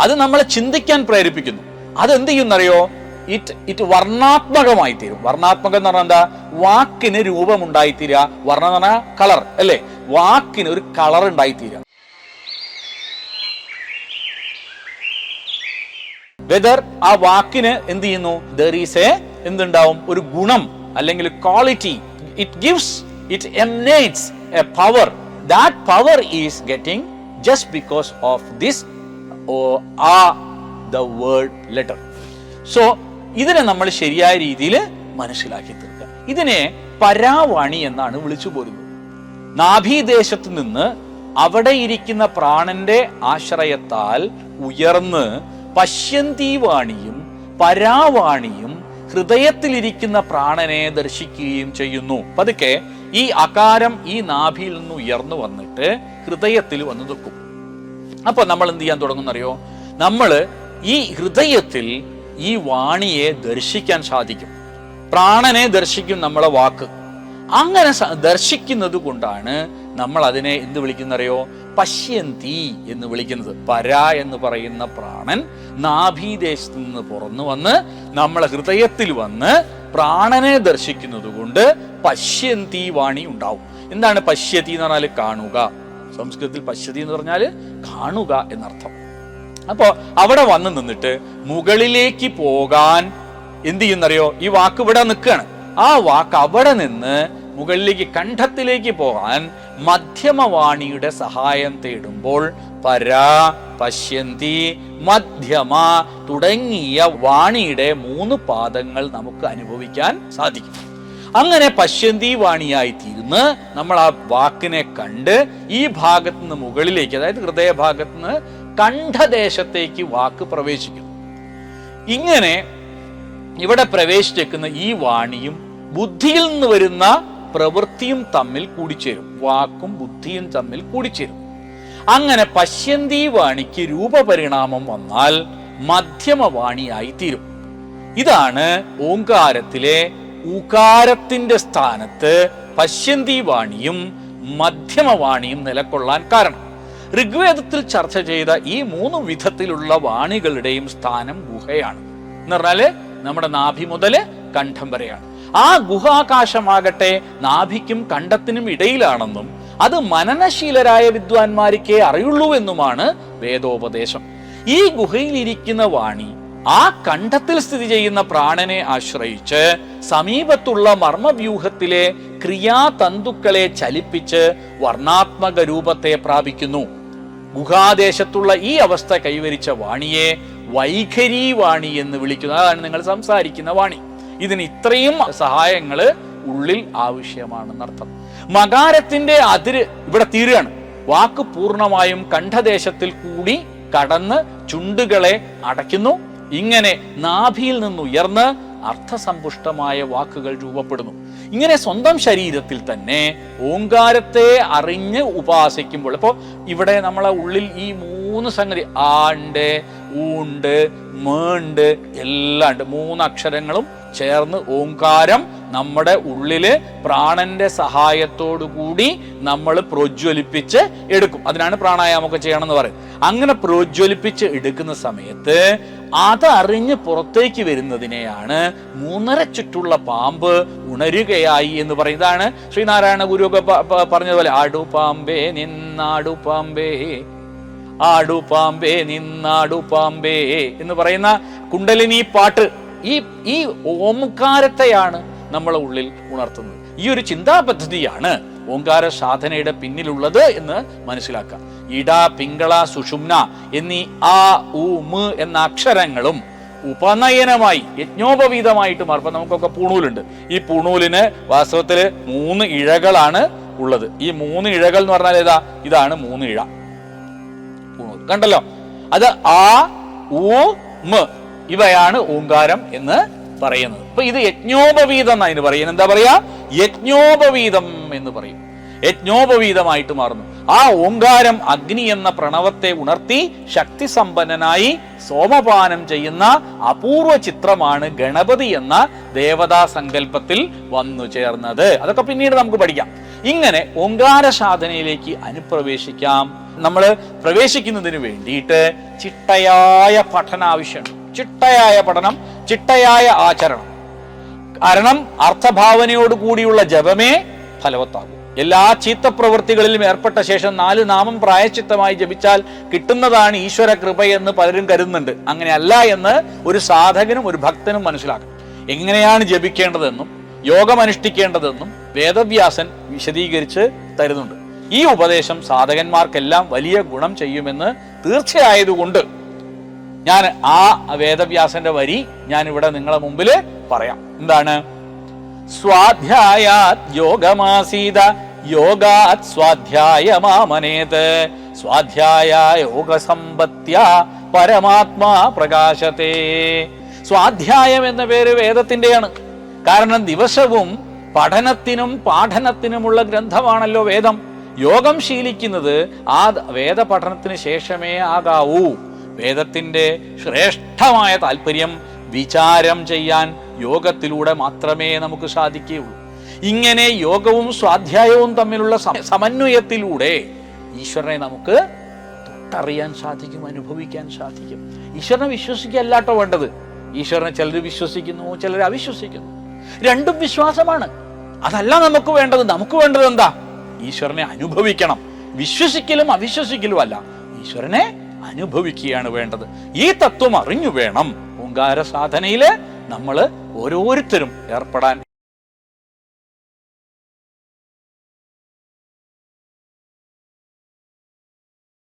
അത് നമ്മളെ ചിന്തിക്കാൻ പ്രേരിപ്പിക്കുന്നു. അതെന്ത് ചെയ്യുന്നറിയോ? ഇറ്റ് ഇറ്റ് വർണാത്മകമായി തീരും. വർണാത്മകം എന്ന് പറഞ്ഞാൽ എന്താ? വാക്കിന് രൂപമുണ്ടായിത്തീരുക. വർണം എന്ന് പറഞ്ഞാൽ കളർ അല്ലേ? വാക്കിന് ഒരു കളർ ഉണ്ടായിത്തീരുക. വെദർ ആ വാക്കിന് എന്ത് ചെയ്യുന്നു? ദർ ഈസ് എ എന്തുണ്ടാവും? ഒരു ഗുണം അല്ലെങ്കിൽ quality it gives it emanates a power that power is getting just because of this ah the word letter so ഇതിനെ നമ്മൾ ശരിയായ രീതിയിൽ മനസ്സിലാക്കി തീർക്കുക. ഇതിനെ പരാവാണി എന്നാണ് വിളിച്ചു പോരുന്നത്. നാഭീദേശത്ത് നിന്ന് അവിടെ ഇരിക്കുന്ന പ്രാണന്റെ ആശ്രയത്താൽ ഉയർന്ന് പശ്യന്തീവാണിയും പരാവാണിയും ഹൃദയത്തിലിരിക്കുന്ന പ്രാണനെ ദർശിക്കുകയും ചെയ്യുന്നു. പതുക്കെ ഈ അകാരം ഈ നാഭിയിൽ നിന്ന് ഉയർന്നു വന്നിട്ട് ഹൃദയത്തിൽ വന്ന് നിൽക്കും. അപ്പൊ നമ്മൾ എന്ത് ചെയ്യാൻ തുടങ്ങുന്നറിയോ? നമ്മൾ ഈ ഹൃദയത്തിൽ ഈ വാണിയെ ദർശിക്കാൻ സാധിക്കും. പ്രാണനെ ദർശിക്കും നമ്മളെ വാക്ക്. അങ്ങനെ ദർശിക്കുന്നത് കൊണ്ടാണ് നമ്മൾ അതിനെ എന്ത് വിളിക്കുന്നറിയോ? പശ്യന്തി എന്ന് വിളിക്കുന്നത്. പര എന്ന് പറയുന്ന പ്രാണൻ നാഭീദേശത്ത് നിന്ന് പുറന്നു വന്ന് നമ്മളെ ഹൃദയത്തിൽ വന്ന് പ്രാണനെ ദർശിക്കുന്നത് കൊണ്ട് പശ്യന്തി വാണി ഉണ്ടാവും. എന്താണ് പശ്യതി എന്ന് പറഞ്ഞാൽ കാണുക. സംസ്കൃതത്തിൽ പശ്യതി എന്ന് പറഞ്ഞാൽ കാണുക എന്നർത്ഥം. അപ്പോ അവിടെ വന്ന് നിന്നിട്ട് മുകളിലേക്ക് പോകാൻ എന്ത് ചെയ്യുന്നറിയോ? ഈ വാക്ക് ഇവിടെ നിൽക്കുകയാണ്. ആ വാക്ക് അവിടെ നിന്ന് മുകളിലേക്ക് കണ്ഠത്തിലേക്ക് പോകാൻ മധ്യമവാണിയുടെ സഹായം തേടുമ്പോൾ പരാ പശ്യന്തി മധ്യമ തുടങ്ങിയ വാണിയുടെ മൂന്ന് പാദങ്ങൾ നമുക്ക് അനുഭവിക്കാൻ സാധിക്കും. അങ്ങനെ പശ്യന്തി വാണിയായി തീരുന്ന് നമ്മൾ ആ വാക്കിനെ കണ്ട് ഈ ഭാഗത്ത് നിന്ന് മുകളിലേക്ക് അതായത് ഹൃദയഭാഗത്ത് നിന്ന് കണ്ഠദേശത്തേക്ക് വാക്ക് പ്രവേശിക്കുന്നു. ഇങ്ങനെ ഇവിടെ പ്രവേശിച്ചേക്കുന്ന ഈ വാണിയും ബുദ്ധിയിൽ നിന്ന് വരുന്ന പ്രവൃത്തിയും തമ്മിൽ കൂടിച്ചേരും. വാക്കും ബുദ്ധിയും തമ്മിൽ കൂടിച്ചേരും. അങ്ങനെ പശ്യന്തി വാണിക്ക് രൂപപരിണാമം വന്നാൽ മധ്യമവാണിയായി തീരും ഇതാണ് ഓങ്കാരത്തിലെ ഉകാരത്തിന്റെ സ്ഥാനത്ത് പശ്യന്തി വാണിയും മധ്യമവാണിയും നിലകൊള്ളാൻ കാരണം. ഋഗ്വേദത്തിൽ ചർച്ച ചെയ്ത ഈ മൂന്ന് വിധത്തിലുള്ള വാണികളുടെയും സ്ഥാനം ഗുഹയാണ്. എന്ന് പറഞ്ഞാൽ നമ്മുടെ നാഭി മുതൽ കണ്ഠം വരെയാണ്. ആ ഗുഹാകാശമാകട്ടെ നാഭിക്കും കണ്ഠത്തിനും ഇടയിലാണെന്നും അത് മനനശീലരായ വിദ്വാൻമാർക്കേ അറിയുള്ളൂ എന്നുമാണ് വേദോപദേശം. ഈ ഗുഹയിലിരിക്കുന്ന വാണി ആ കണ്ഠത്തിൽ സ്ഥിതി ചെയ്യുന്ന പ്രാണനെ ആശ്രയിച്ച് സമീപത്തുള്ള മർമ്മവ്യൂഹത്തിലെ ക്രിയാതന്തുക്കളെ ചലിപ്പിച്ച് വർണാത്മക രൂപത്തെ പ്രാപിക്കുന്നു. ഗുഹാദേശത്തുള്ള ഈ അവസ്ഥ കൈവരിച്ച വാണിയെ വൈഖരി വാണി എന്ന് വിളിക്കുന്നു. അതാണ് നിങ്ങൾ സംസാരിക്കുന്ന വാണി. ഇതിന് ഇത്രയും സഹായങ്ങൾ ഉള്ളിൽ ആവശ്യമാണെന്നർത്ഥം മകാരത്തിന്റെ അതിര് ഇവിടെ തീരുകയാണ്. വാക്ക് പൂർണമായും കണ്ഠദേശത്തിൽ കൂടി കടന്ന് ചുണ്ടുകളെ അടയ്ക്കുന്നു. ഇങ്ങനെ നാഭിയിൽ നിന്നുയർന്ന് അർത്ഥസമ്പുഷ്ടമായ വാക്കുകൾ രൂപപ്പെടുന്നു. ഇങ്ങനെ സ്വന്തം ശരീരത്തിൽ തന്നെ ഓങ്കാരത്തെ അറിഞ്ഞ് ഉപാസിക്കുമ്പോൾ അപ്പോൾ ഇവിടെ നമ്മളെ ഉള്ളിൽ ഈ മൂന്ന് സംഗതി ആണ്ട് ഊണ്ട് മേണ്ട് എല്ലാം ഉണ്ട് മൂന്ന് അക്ഷരങ്ങളും ചേർന്ന് ഓങ്കാരം നമ്മുടെ ഉള്ളിൽ പ്രാണന്റെ കൂടി നമ്മൾ പ്രോജ്വലിപ്പിച്ച് എടുക്കും. അതിനാണ് പ്രാണായാമൊക്കെ ചെയ്യണം എന്ന് പറയും അങ്ങനെ പ്രോജ്വലിപ്പിച്ച് എടുക്കുന്ന സമയത്ത് അതറിഞ്ഞ് പുറത്തേക്ക് വരുന്നതിനെയാണ് മൂന്നര ചുറ്റുള്ള പാമ്പ് ഉണരുകയായി എന്ന് പറയുന്നതാണ്. ശ്രീനാരായണ ഗുരു പ- പറഞ്ഞതുപോലെ ആടുപാമ്പേ നിന്നാടുപാമ്പേ ആടുപാമ്പേ നിന്നാടുപാമ്പേ എന്ന് പറയുന്ന കുണ്ടലിനി പാട്ട് ഈ ഈ ഓംകാരത്തെയാണ് നമ്മളെ ഉള്ളിൽ ഉണർത്തുന്നത്. ഈ ഒരു ചിന്താ പദ്ധതിയാണ് ഓങ്കാര സാധനയുടെ പിന്നിലുള്ളത് എന്ന് മനസ്സിലാക്കുക ഇട പിങ്കള സുഷുമ്ന എന്നീ ആ ഉ മ എന്ന അക്ഷരങ്ങളും ഉപനയനമായി യജ്ഞോപവീതമായിട്ട് മാറും നമുക്കൊക്കെ പൂണൂലുണ്ട്. ഈ പൂണൂലിന് വാസ്തവത്തിൽ മൂന്ന് ഇഴകളാണ് ഉള്ളത്. ഈ മൂന്ന് ഇഴകൾ എന്ന് പറഞ്ഞാൽ ഏതാ? ഇതാണ് മൂന്ന് ഇഴ. പൂണൂൽ കണ്ടല്ലോ? അത് ആ ഊ മ ഇവയാണ് ഓങ്കാരം എന്ന് പറയുന്നത്. അപ്പൊ ഇത് യജ്ഞോപവീതം എന്നാ ഇതിന് പറയുന്നത്. എന്താ പറയാ? യജ്ഞോപവീതം എന്ന് പറയും. യജ്ഞോപവീതമായിട്ട് മാറുന്നു. ആ ഓങ്കാരം അഗ്നി എന്ന പ്രണവത്തെ ഉണർത്തി ശക്തി സമ്പന്നനായി സോമപാനം ചെയ്യുന്ന അപൂർവ ചിത്രമാണ് ഗണപതി എന്ന ദേവതാ സങ്കല്പത്തിൽ വന്നു ചേർന്നത്. അതൊക്കെ പിന്നീട് നമുക്ക് പഠിക്കാം. ഇങ്ങനെ ഓങ്കാര സാധനയിലേക്ക് അനുപ്രവേശിക്കാം. നമ്മൾ പ്രവേശിക്കുന്നതിന് വേണ്ടിയിട്ട് ചിട്ടയായ പഠനം ആവശ്യമാണ് ചിട്ടയായ പഠനം ചിട്ടയായ ആചരണം. കാരണം അർത്ഥഭാവനയോട് കൂടിയുള്ള ജപമേ ഫലവത്താകും. എല്ലാ ചീത്ത പ്രവൃത്തികളിലും ഏർപ്പെട്ട ശേഷം നാല് നാമം പ്രായച്ചിത്തമായി ജപിച്ചാൽ കിട്ടുന്നതാണ് ഈശ്വര കൃപയെന്ന് പലരും കരുതുന്നുണ്ട്. അങ്ങനെയല്ല എന്ന് ഒരു സാധകനും ഒരു ഭക്തനും മനസ്സിലാക്കണം. എങ്ങനെയാണ് ജപിക്കേണ്ടതെന്നും യോഗമനുഷ്ഠിക്കേണ്ടതെന്നും വേദവ്യാസൻ വിശദീകരിച്ച് തരുന്നുണ്ട്. ഈ ഉപദേശം സാധകന്മാർക്കെല്ലാം വലിയ ഗുണം ചെയ്യുമെന്ന് തീർച്ചയായതുകൊണ്ട് ഞാൻ ആ വേദവ്യാസന്റെ വരി ഞാൻ ഇവിടെ നിങ്ങളെ മുമ്പിൽ പറയാം. എന്താണ്? സ്വാധ്യായാത് യോഗമാസീത യോഗാത് സ്വാധ്യായമാമനേത് സ്വാധ്യായ യോഗസമ്പത്യ പരമാത്മാ പ്രകാശത്തെ. സ്വാധ്യായം എന്ന പേര് വേദത്തിന്റെയാണ് കാരണം ദിവസവും പഠനത്തിനും പാഠനത്തിനുമുള്ള ഗ്രന്ഥമാണല്ലോ വേദം. യോഗം ശീലിക്കുന്നത് ആ വേദ പഠനത്തിന് ശേഷമേ ആകാവൂ. വേദത്തിന്റെ ശ്രേഷ്ഠമായ താല്പര്യം വിചാരം ചെയ്യാൻ യോഗത്തിലൂടെ മാത്രമേ നമുക്ക് സാധിക്കുകയുള്ളൂ. ഇങ്ങനെ യോഗവും സ്വാധ്യായവും തമ്മിലുള്ള സമന്വയത്തിലൂടെ ഈശ്വരനെ നമുക്ക് തൊട്ടറിയാൻ സാധിക്കും അനുഭവിക്കാൻ സാധിക്കും. ഈശ്വരനെ വിശ്വസിക്കല്ലാട്ടോ വേണ്ടത്. ഈശ്വരനെ ചിലർ വിശ്വസിക്കുന്നു ചിലർ അവിശ്വസിക്കുന്നു. രണ്ടും വിശ്വാസമാണ്. അതല്ല നമുക്ക് വേണ്ടത്. നമുക്ക് വേണ്ടത് എന്താ? ഈശ്വരനെ അനുഭവിക്കണം. വിശ്വസിക്കലും അവിശ്വസിക്കലും അല്ല ഈശ്വരനെ അനുഭവിക്കുകയാണ് വേണ്ടത്. ഈ തത്വം അറിഞ്ഞു വേണം. ഓങ്കാര സാധനയിൽ നമ്മൾ ഓരോരുത്തരും ഏർപ്പെടാൻ